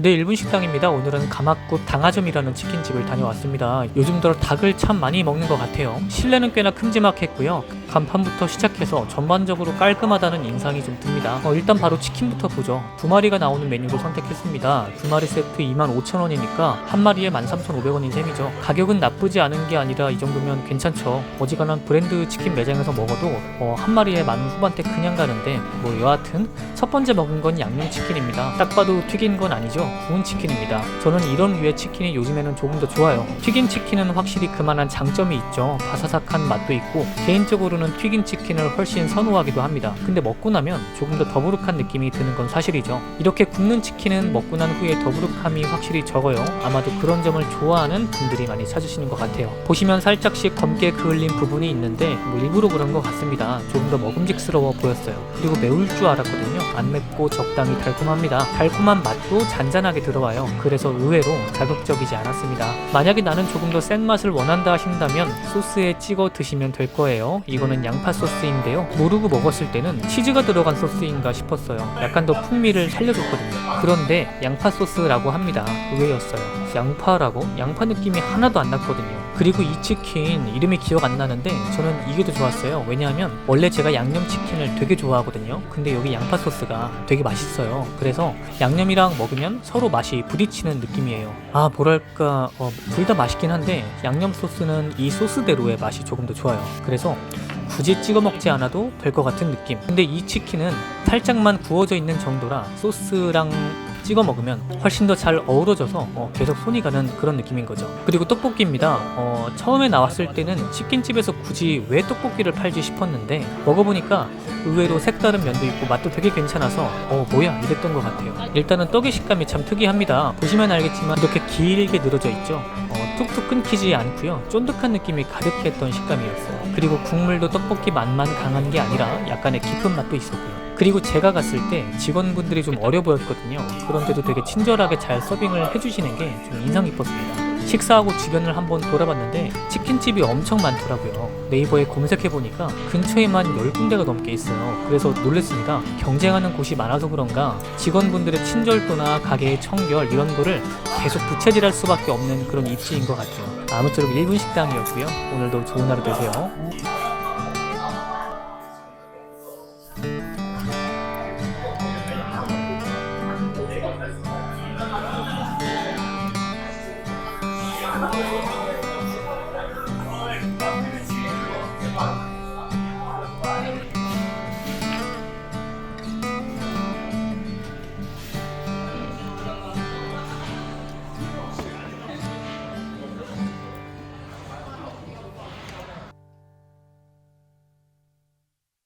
네, 일본 식당입니다. 오늘은 가마국 당하점이라는 치킨집을 다녀왔습니다. 요즘 들어 닭을 참 많이 먹는 것 같아요. 실내는 꽤나 큼지막했고요. 간판부터 시작해서 전반적으로 깔끔하다는 인상이 좀 듭니다. 어, 일단 바로 치킨부터 보죠. 두 마리가 나오는 메뉴로 선택했습니다. 두 마리 세트 25,000원이니까 한 마리에 13,500원인 셈이죠. 가격은 나쁘지 않은 게 아니라 이 정도면 괜찮죠. 어지간한 브랜드 치킨 매장에서 먹어도 어, 한 마리에 만원 후반대 그냥 가는데 뭐 여하튼 첫 번째 먹은 건 양념치킨입니다. 딱 봐도 튀긴 건 아니죠. 구운 치킨입니다. 저는 이런 류의 치킨이 요즘에는 조금 더 좋아요. 튀긴 치킨은 확실히 그만한 장점이 있죠. 바사삭한 맛도 있고 개인적으로 는 튀긴 치킨을 훨씬 선호하기도 합니다. 근데 먹고 나면 조금 더 더부룩한 느낌이 드는 건 사실이죠. 이렇게 굽는 치킨은 먹고 난 후에 더부룩함이 확실히 적어요. 아마도 그런 점을 좋아하는 분들이 많이 찾으시는 것 같아요. 보시면 살짝씩 검게 그을린 부분이 있는데 뭐 일부러 그런 것 같습니다. 조금 더 먹음직스러워 보였어요. 그리고 매울 줄 알았거든요. 안 맵고 적당히 달콤합니다. 달콤한 맛도 잔잔하게 들어와요. 그래서 의외로 자극적이지 않았습니다. 만약에 나는 조금 더 센 맛을 원한다 하신다면 소스에 찍어 드시면 될 거예요. 이 거는 양파 소스인데요. 모르고 먹었을 때는 치즈가 들어간 소스인가 싶었어요. 약간 더 풍미를 살려줬거든요. 그런데 양파 소스라고 합니다. 의외였어요. 양파라고? 양파 느낌이 하나도 안 났거든요. 그리고 이 치킨 이름이 기억 안 나는데 저는 이게 더 좋았어요. 왜냐하면 원래 제가 양념 치킨을 되게 좋아하거든요. 근데 여기 양파 소스가 되게 맛있어요. 그래서 양념이랑 먹으면 서로 맛이 부딪히는 느낌이에요. 아 뭐랄까 어, 둘 다 맛있긴 한데 양념 소스는 이 소스대로의 맛이 조금 더 좋아요. 그래서 굳이 찍어 먹지 않아도 될 것 같은 느낌. 근데 이 치킨은 살짝만 구워져 있는 정도라 소스랑 찍어 먹으면 훨씬 더 잘 어우러져서 어, 계속 손이 가는 그런 느낌인 거죠. 그리고 떡볶이입니다. 어, 처음에 나왔을 때는 치킨집에서 굳이 왜 떡볶이를 팔지 싶었는데 먹어보니까 의외로 색다른 면도 있고 맛도 되게 괜찮아서 어 뭐야 이랬던 것 같아요. 일단은 떡의 식감이 참 특이합니다. 보시면 알겠지만 이렇게 길게 늘어져 있죠. 어, 툭툭 끊기지 않고요. 쫀득한 느낌이 가득했던 식감이었어요. 그리고 국물도 떡볶이 맛만 강한 게 아니라 약간의 깊은 맛도 있었고요. 그리고 제가 갔을 때 직원분들이 좀 어려 보였거든요. 그런데도 되게 친절하게 잘 서빙을 해주시는 게 좀 인상 깊었습니다. 식사하고 주변을 한번 돌아봤는데 치킨집이 엄청 많더라고요. 네이버에 검색해보니까 근처에만 10군데가 넘게 있어요. 그래서 놀랬습니다. 경쟁하는 곳이 많아서 그런가 직원분들의 친절도나 가게의 청결 이런 거를 계속 부채질할 수밖에 없는 그런 입지인 것 같아요. 아무쪼록 1분 식당이었고요. 오늘도 좋은 하루 되세요.